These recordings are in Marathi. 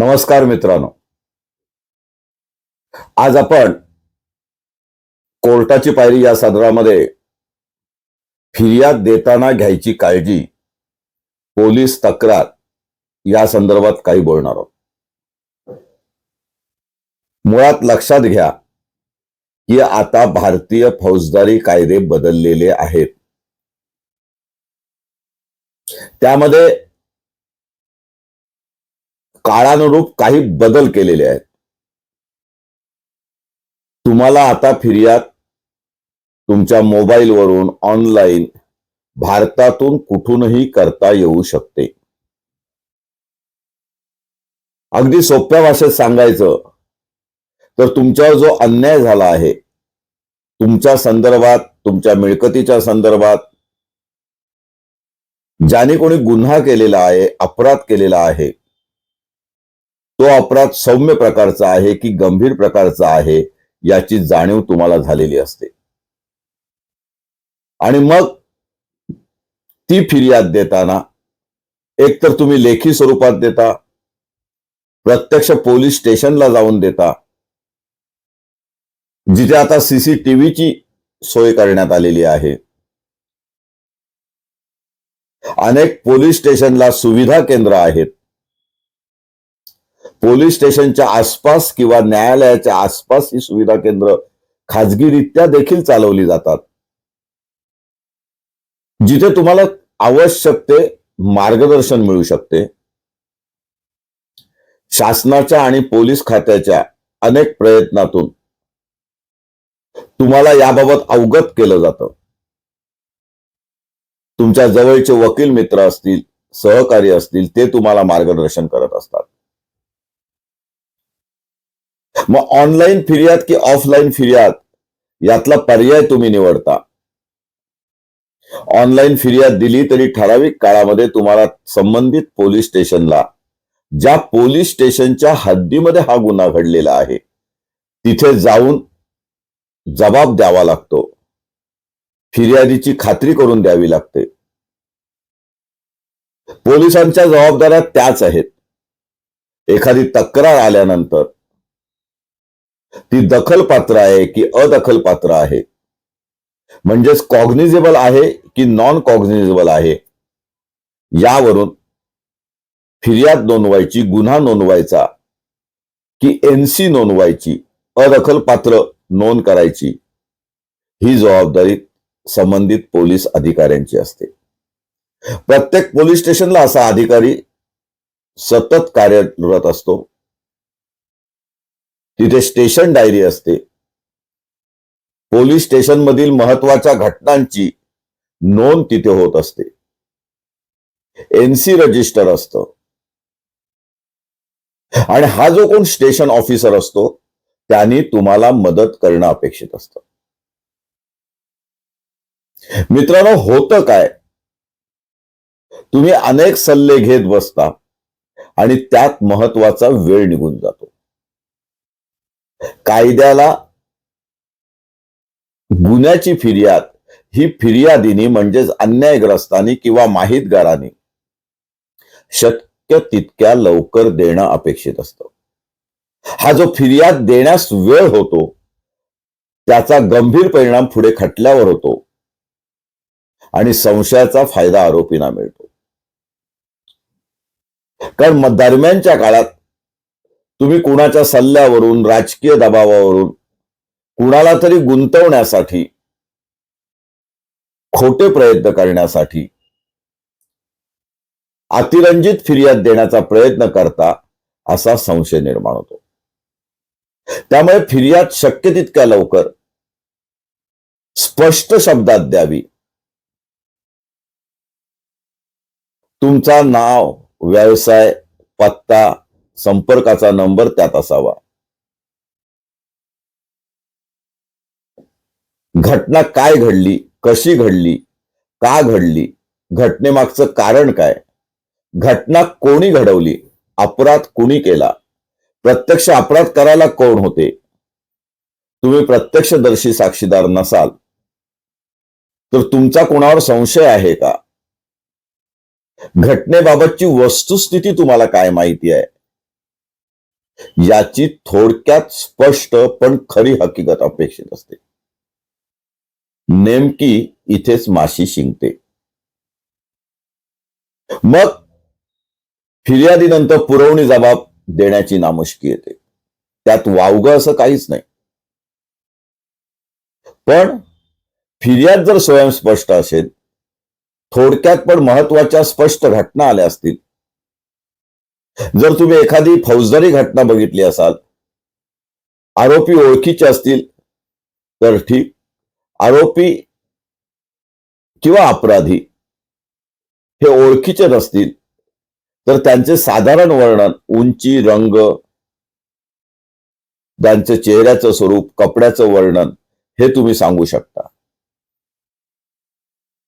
नमस्कार मित्रांनो. आज आपण कोर्टाची पायरी या सदरामध्ये फिर्याद देताना घ्यायची काळजी पोलीस तक्रार या संदर्भात काही बोलणार आहोत. मुळात लक्षात घ्या की आता भारतीय फौजदारी कायदे बदललेले आहेत. त्यामध्ये काळानुरूप काही बदल केलेले आहेत. तुम्हाला आता फिर्याद तुमच्या मोबाईलवरून ऑनलाईन भारतातून कुठूनही करता येऊ शकते. अगदी सोप्या भाषेत सांगायचं तर तुमच्यावर जो अन्याय झाला आहे तुमच्या संदर्भात तुमच्या मिळकतीच्या संदर्भात ज्याने कोणी गुन्हा केलेला आहे अपराध केलेला आहे तो अपराध सौम्य प्रकारचा आहे की गंभीर प्रकारचा आहे याची जाणीव तुम्हाला झालेली असते. आणि मग ती फिर्याद देताना एकतर तुम्ही लेखी स्वरूपात देता प्रत्यक्ष पोलीस स्टेशनला जाऊन देता जिथे आता सीसीटीव्हीची सोय करण्यात आलेली आहे. अनेक पोलीस स्टेशनला सुविधा केंद्र आहेत. पोलीस स्टेशनच्या आसपास किंवा न्यायालयाच्या आसपास ही सुविधा केंद्र खाजगीरित्या देखील चालवली जातात. जिथे तुम्हाला आवश्यक ते मार्गदर्शन मिळू शकते. शासनाच्या आणि पोलीस खात्याच्या अनेक प्रयत्नातून तुम्हाला याबाबत अवगत केलं जातं. तुमच्या जवळचे वकील मित्र असतील सहकारी असतील ते तुम्हाला मार्गदर्शन करत असतात. मग ऑनलाईन फिर्याद की ऑफलाईन फिर्याद? यातला पर्याय तुम्ही निवडता. ऑनलाईन फिर्याद दिली तरी ठराविक काळामध्ये तुम्हाला संबंधित पोलीस स्टेशनला ज्या पोलीस स्टेशनच्या हद्दीमध्ये हा गुन्हा घडलेला आहे तिथे जाऊन जबाब द्यावा लागतो. फिर्यादीची खात्री करून द्यावी लागते. पोलिसांच्या जबाबदाऱ्या त्याच आहेत. एखादी तक्रार आल्यानंतर ती दखल पात्र आहे की अदखल पात्र आहे? म्हणजेच कॉग्निझेबल आहे की नॉन कॉग्निझेबल आहे? यावरून फिर्याद नोंदवायची गुन्हा नोंदवायचा की एनसी नोंदवायची अदखल पात्र नोंद करायची ही जबाबदारी संबंधित पोलीस अधिकाऱ्यांची असते. प्रत्येक पोलीस स्टेशनला असा अधिकारी सतत कार्यरत असतो. तिथे स्टेशन डायरी असते. पोलीस स्टेशन मधील महत्त्वाच्या घटनांची नोंद तिथे होत असते. एनसी रजिस्टर असतं. आणि हा जो कोण स्टेशन ऑफिसर असतो त्यांनी तुम्हाला मदत करणं अपेक्षित असतं. मित्रांनो होतं काय? तुम्ही अनेक सल्ले घेत बसता आणि त्यात महत्त्वाचा वेळ निघून जातो. कायद्याला गुन्ह्याची फिर्याद. ही फिर्यादीनी म्हणजेच अन्यायग्रस्तांनी किंवा माहितगारांनी शक्य तितक्या लवकर देणं अपेक्षित असतं. हा जो फिर्याद देण्यास वेळ होतो त्याचा गंभीर परिणाम पुढे खटल्यावर होतो आणि संशयाचा फायदा आरोपींना मिळतो. कारण दरम्यानच्या काळात तुम्ही कुणाच्या सल्ल्यावरून राजकीय दबावावरून कुणाला तरी गुंतवण्यासाठी खोटे प्रयत्न करण्यासाठी अतिरंजित फिर्याद देण्याचा प्रयत्न करता असा संशय निर्माण होतो. त्यामुळे फिर्याद शक्य तितक्या लवकर स्पष्ट शब्दात द्यावी. तुमचा नाव व्यवसाय पत्ता संपर्काचा नंबर त्यात असावा. घटना काय घडली? कशी घडली? का घडली? घटनेमागचं कारण काय? घटना कोणी घडवली? अपराध कुणी केला? प्रत्यक्ष अपराध करायला कोण होते? तुम्ही प्रत्यक्षदर्शी साक्षीदार नसाल. तर तुमचा कोणावर संशय आहे का? घटनेबाबतची वस्तुस्थिती तुम्हाला काय माहिती आहे? याची थोडक्यात स्पष्ट पण खरी हकीकत अपेक्षित असते. नेमकी इथेच माशी शिंकते. मग फिर्यादीनंतर पुरवणी जबाब देण्याची नामुष्की येते. त्यात वावगं असं काहीच नाही. पण फिर्याद जर स्वयंस्पष्ट असेल थोडक्यात पण महत्त्वाच्या स्पष्ट घटना आल्या असतील जर तुम्ही एखादी फौजदारी घटना बघितली असाल आरोपी ओळखीचे असतील तर ठीक. आरोपी किंवा अपराधी हे ओळखीचे नसतील तर त्यांचे साधारण वर्णन उंची रंग त्यांचं चेहऱ्याचं स्वरूप कपड्याचं वर्णन हे तुम्ही सांगू शकता.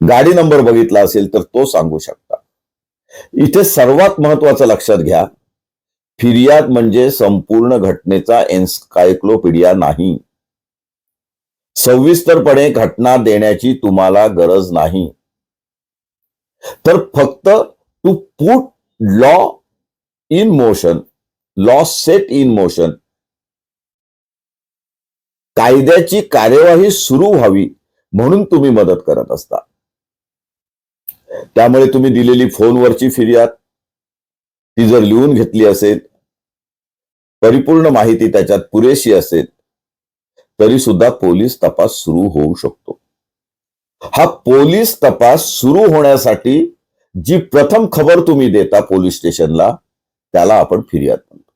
गाडी नंबर बघितला असेल तर तो सांगू शकता. इथे सर्वात महत्वाचं लक्षात घ्या फिर्याद म्हणजे संपूर्ण घटनेचा एन्सायक्लोपीडिया नाही. सविस्तरपणे घटना देण्याची तुम्हाला गरज नाही. तर फक्त to put law in motion law set in motion कायद्याची कार्यवाही सुरू व्हावी म्हणून तुम्ही मदत करत असता. त्यामुळे तुम्ही दिलेली फोनवरची फिर्याद ती जर लिहून घेतली असेल परिपूर्ण माहिती त्याच्यात पुरेशी असेल तरी सुद्धा पोलीस तपास सुरू होऊ शकतो. हा पोलीस तपास सुरू होण्यासाठी जी प्रथम खबर तुम्ही देता पोलीस स्टेशनला त्याला आपण फिर्याद म्हणतो.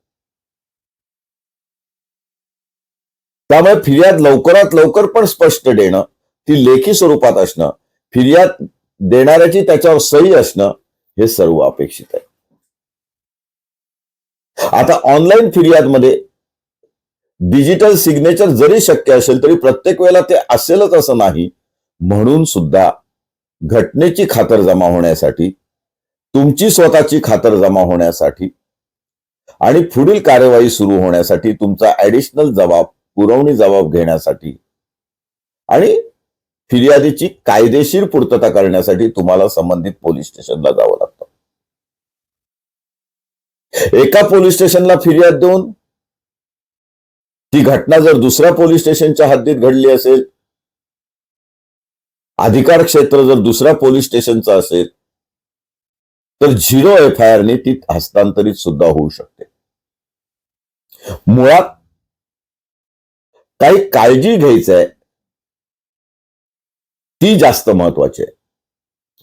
त्यामुळे फिर्याद लवकरात लवकर पण स्पष्ट देणं ती लेखी स्वरूपात असणं फिर्याद देणाऱ्याची त्याच्यावर सही असणं हे सर्व अपेक्षित आहे. आता ऑनलाईन फिर्यादमध्ये डिजिटल सिग्नेचर जरी शक्य असेल तरी प्रत्येक वेळेला ते असेलच असं नाही म्हणून सुद्धा घटनेची खातर जमा होण्यासाठी तुमची स्वतःची खातर जमा होण्यासाठी आणि पुढील कार्यवाही सुरू होण्यासाठी तुमचा ऍडिशनल जबाब पुरवणी जबाब घेण्यासाठी आणि फिर्यादीची कायदेशीर पूर्तता करण्यासाठी तुम्हाला संबंधित पोलीस स्टेशनला जावं लागतं. एका पोलीस स्टेशनला फिर्याद देऊन ती घटना जर दुसऱ्या पोलीस स्टेशनच्या हद्दीत घडली असेल अधिकार क्षेत्र जर दुसऱ्या पोलीस स्टेशनचं असेल तर झिरो एफ आय आरने ती हस्तांतरित सुद्धा होऊ शकते. मुळात काही काळजी घ्यायचं आहे ती जास्त महत्वाची आहे.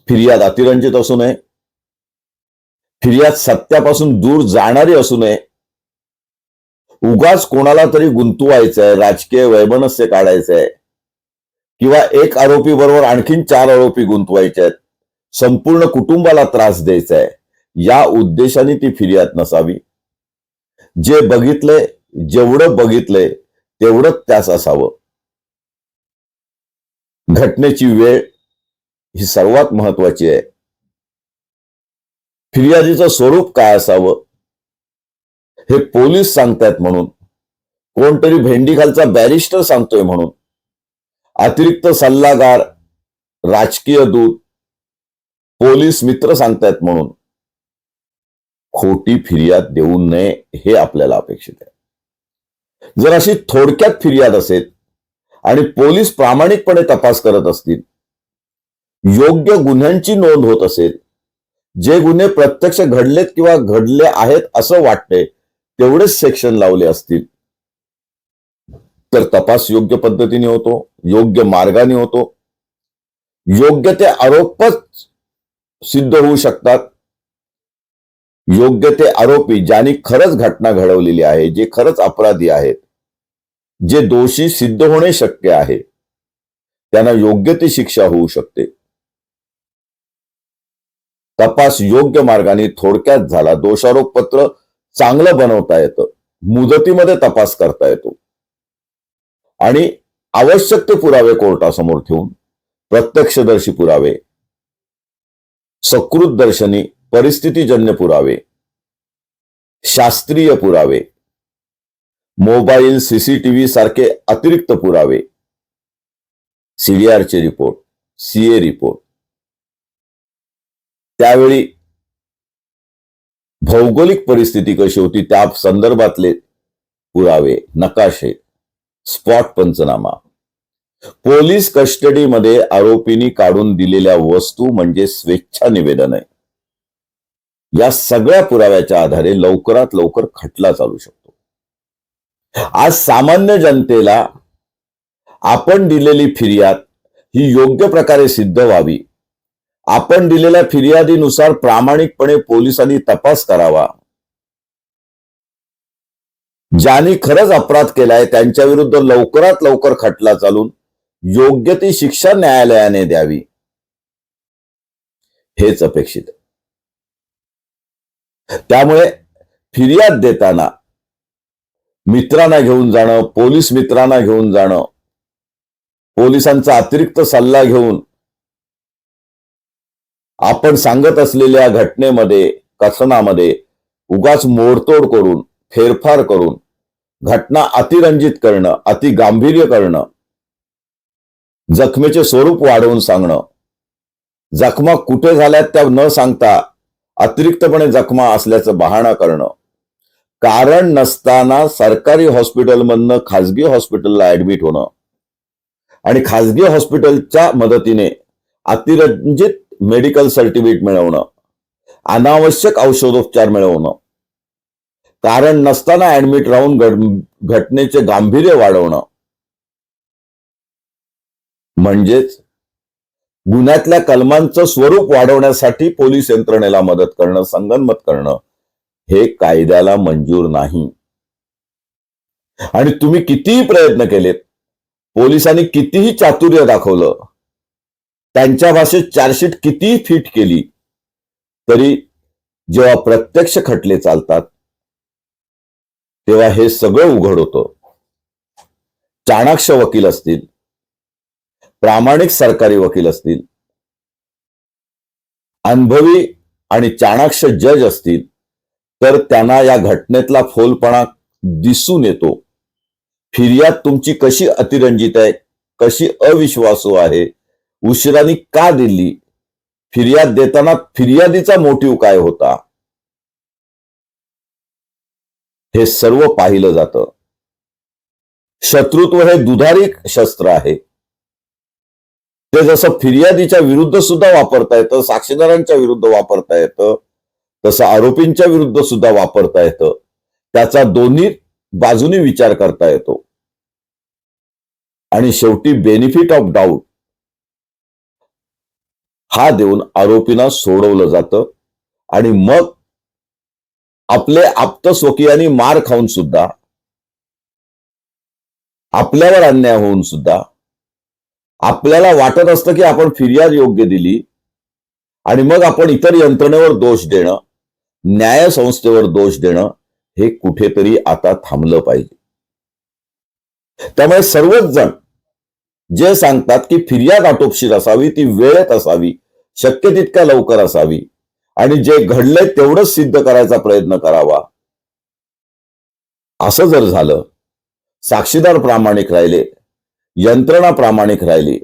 फिर्याद अतिरंजित असू नये. फिर्याद सत्यापासून दूर जाणारी असू नये. उगाच कोणाला तरी गुंतवायचंय राजकीय वैमनस्य काढायचंय. किंवा एक आरोपी बरोबर आणखीन चार आरोपी गुंतवायचे आहेत संपूर्ण कुटुंबाला त्रास द्यायचा आहे या उद्देशाने ती फिर्याद नसावी. जे बघितलंय जेवढं बघितलंय तेवढंच त्यास असावं. घटनेची वेळ ही सर्वात महत्वाची आहे. फिर्यादीचं स्वरूप काय असावं? हे पोलीस सांगतायत म्हणून. कोणतरी भेंडीखालचा बॅरिस्टर सांगतोय म्हणून. अतिरिक्त सल्लागार राजकीय दूत पोलीस मित्र सांगतायत म्हणून. खोटी फिर्याद देऊ नये हे आपल्याला अपेक्षित आहे. जर अशी थोडक्यात फिर्याद असेल आणि पोलीस प्रामाणिकपणे तपास करत असतील. योग्य गुन्ह्यांची नोंद होत असेल. जे गुन्हे प्रत्यक्ष घडलेत किंवा घडले आहेत असं वाटते तेवढेच सेक्शन लावले असतील. तर तपास योग्य पद्धतीने होतो योग्य मार्गाने होतो. योग्य ते आरोपच सिद्ध होऊ शकतात. योग्य ते आरोपी ज्यांनी खरंच घटना घडवलेली आहे जे खरंच अपराधी आहेत जे दोषी सिद्ध होणे शक्य आहे त्यांना योग्य ती शिक्षा होऊ शकते. तपास योग्य मार्गाने थोडक्यात झाला दोषारोप पत्र चांगलं बनवता येतं मुदतीमध्ये तपास करता येतो. आणि आवश्यक ते पुरावे कोर्टासमोर ठेवून प्रत्यक्षदर्शी पुरावे सकृत दर्शनी परिस्थितीजन्य पुरावे शास्त्रीय पुरावे मोबाईल सीसीटीव्ही सारखे अतिरिक्त पुरावे. सीडीआरचे रिपोर्ट सीए रिपोर्ट. त्यावेळी भौगोलिक परिस्थिती कशी होती त्या संदर्भातले पुरावे नकाशे स्पॉट पंचनामा. पोलीस कस्टडीमध्ये आरोपींनी काढून दिलेल्या वस्तू म्हणजे स्वेच्छा निवेदन. आहे या सगळ्या पुराव्याच्या आधारे लवकरात लवकर खटला चालू शकतो. आज सामान्य जनतेला आपण दिलेली फिर्याद ही योग्य प्रकारे सिद्ध व्हावी. आपण दिलेल्या फिर्यादीनुसार प्रामाणिकपणे पोलिसांनी तपास करावा. ज्यांनी खरंच अपराध केलाय त्यांच्या विरुद्ध लवकरात लवकर खटला चालून योग्य ती शिक्षा न्यायालयाने द्यावी. हेच अपेक्षित त्यामुळे फिर्याद देताना मित्रांना घेऊन जाणं पोलीस मित्रांना घेऊन जाणं पोलिसांचा अतिरिक्त सल्ला घेऊन आपण सांगत असलेल्या घटनेमध्ये कथनामध्ये उगाच मोडतोड करून फेरफार करून घटना अतिरंजित करणं अति गांभीर्य करणं जखमेचे स्वरूप वाढवून सांगणं जखमा कुठे झाल्यात त्या न सांगता अतिरिक्तपणे जखमा असल्याचं बहाणा करणं कारण नसताना सरकारी हॉस्पिटलमधनं खाजगी हॉस्पिटलला ऍडमिट होणं. आणि खाजगी हॉस्पिटलच्या मदतीने अतिरंजित मेडिकल सर्टिफिकेट मिळवणं. अनावश्यक औषधोपचार मिळवणं. कारण नसताना ऍडमिट राहून घटनेचे गांभीर्य वाढवणं. म्हणजेच गुन्ह्यातल्या कलमांचं स्वरूप वाढवण्यासाठी पोलीस यंत्रणेला मदत करणं संगनमत करणं. हे कायद्याला मंजूर नाही. आणि तुम्ही कितीही प्रयत्न केलेत पोलिसांनी कितीही चातुर्य दाखवलं त्यांच्या भाषेत चार्जशीट कितीही फिट केली तरी जेव्हा प्रत्यक्ष खटले चालतात तेव्हा हे सगळं उघड होतं. चाणाक्ष वकील असतील प्रामाणिक सरकारी वकील असतील अनुभवी आणि चाणाक्ष जज असतील तर त्यांना या घटनेतला फोलपणा दिसून येतो. फिर्याद तुमची कशी अतिरंजित आहे? कशी अविश्वासू आहे? उशिराने का दिली? फिर्याद देताना फिर्यादीचा मोटिव्ह काय होता? हे सर्व पाहिलं जातं. शत्रुत्व हे दुधारी शस्त्र आहे. ते जसं फिर्यादीच्या विरुद्ध सुद्धा वापरता येतं साक्षीदारांच्या विरुद्ध वापरता येतं तसं आरोपींच्या विरुद्ध सुद्धा वापरता येतं. त्याचा दोन्ही बाजूनी विचार करता येतो. आणि शेवटी बेनिफिट ऑफ डाऊट हा देऊन आरोपींना सोडवलं जातं. आणि मग आपले आप्त स्वकीयांनी मार खाऊन सुद्धा आपल्यावर अन्याय होऊन सुद्धा आपल्याला वाटत असतं की आपण फिर्याद योग्य दिली आणि मग आपण इतर यंत्रणेवर दोष देणं. न्यायसंस्थेवर दोष देणं हे कुठेतरी आता थांबलं पाहिजे. त्यामुळे सर्वच जण जे सांगतात की फिर्याद आटोपशीर असावी ती वेळेत असावी शक्य तितक्या लवकर असावी आणि जे घडलंय तेवढंच सिद्ध करायचा प्रयत्न करावा. असं जर झालं साक्षीदार प्रामाणिक राहिले यंत्रणा प्रामाणिक राहिली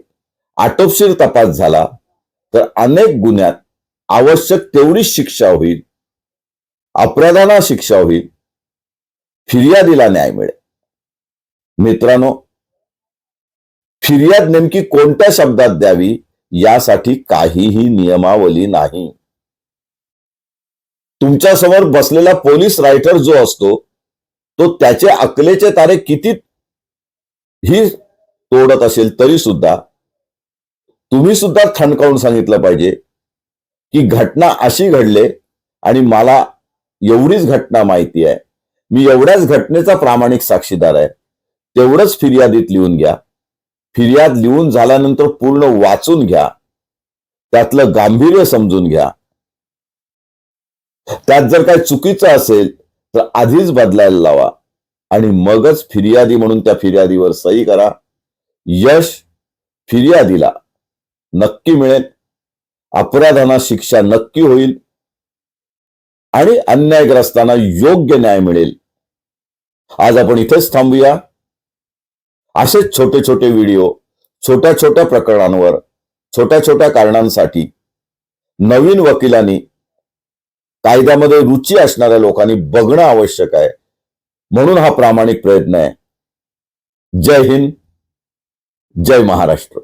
आटोपशीर तपास झाला तर अनेक गुन्ह्यात आवश्यक तेवढीच शिक्षा होईल. अपराधाला शिक्षा होईल फिर्यादीला न्याय मिळेल. मित्रांनो फिर्याद नेमकी कोणत्या शब्दात द्यावी यासाठी काहीही नियमावली नाही. तुमच्यासमोर बसलेला पोलीस रायटर जो असतो तो त्याचे अकलेचे तारे किती ही तोडत असेल तरी सुद्धा तुम्ही सुद्धा ठणकावून सांगितलं पाहिजे की घटना अशी घडले आणि मला एवढीच घटना माहिती आहे. मी एवढ्याच घटनेचा प्रामाणिक साक्षीदार आहे. तेवढंच फिर्यादीत लिहून घ्या. फिर्याद लिहून झाल्यानंतर पूर्ण वाचून घ्या. त्यातलं गांभीर्य समजून घ्या. त्यात जर काय चुकीचं असेल तर आधीच बदलायला लावा. आणि मगच फिर्यादी म्हणून त्या फिर्यादीवर सही करा. यश फिर्यादीला नक्की मिळेल. अपराधांना शिक्षा नक्की होईल. आणि अन्यायग्रस्तांना योग्य न्याय मिळेल. आज आपण इथेच थांबूया. असेच छोटे छोटे व्हिडिओ छोट्या छोट्या प्रकरणांवर छोट्या छोट्या कारणांसाठी नवीन वकिलांनी कायद्यामध्ये रुची असणाऱ्या लोकांनी बघणं आवश्यक आहे. म्हणून हा प्रामाणिक प्रयत्न आहे. जय हिंद जय महाराष्ट्र.